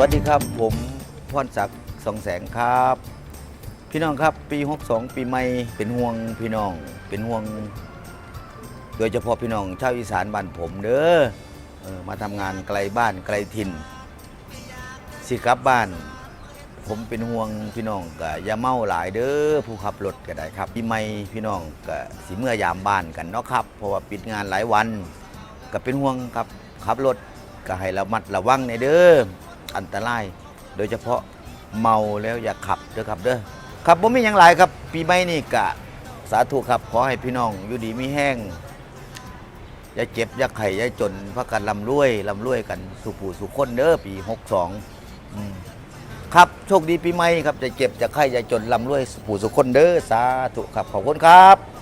วัสดีครับ ผมพรศักดิ์สองแสงครับ พี่น้องครับปี 62 ปีใหม่เป็นห่วงพี่น้อง เป็นห่วง โดยเฉพาะพี่น้องชาวอีสานบ้านผมเด้อเออมาทำงานไกลบ้านไกลถิ่นสิกลับบ้าน ผมเป็นห่วงพี่น้องก็อย่าเมาหลายเด้อผู้ขับรถก็ได้ครับปีใหม่พี่น้องก็สิเมื่อยามบ้านกันเนาะครับ เพราะว่าปิดงานหลายวันก็เป็นห่วงครับขับรถก็ให้ระมัดระวังในเด้อ อันตราย โดยเฉพาะเมาแล้วอย่าขับเด้อครับเด้อครับผมมีอย่างไรครับ ปีใหม่นี่กะสาธุครับ ขอให้พี่น้องอยู่ดีมีแห้งอย่าเจ็บอย่าไข้อย่าจนพักกันลำรวยลำรวยกันสุผู้สุขคนเด้อปี62อืมครับโชคดีปีใหม่ครับจะเจ็บจะไข้จะจนลำรวยสุผู้สุขคนเด้อสาธุครับขอบคุณครับ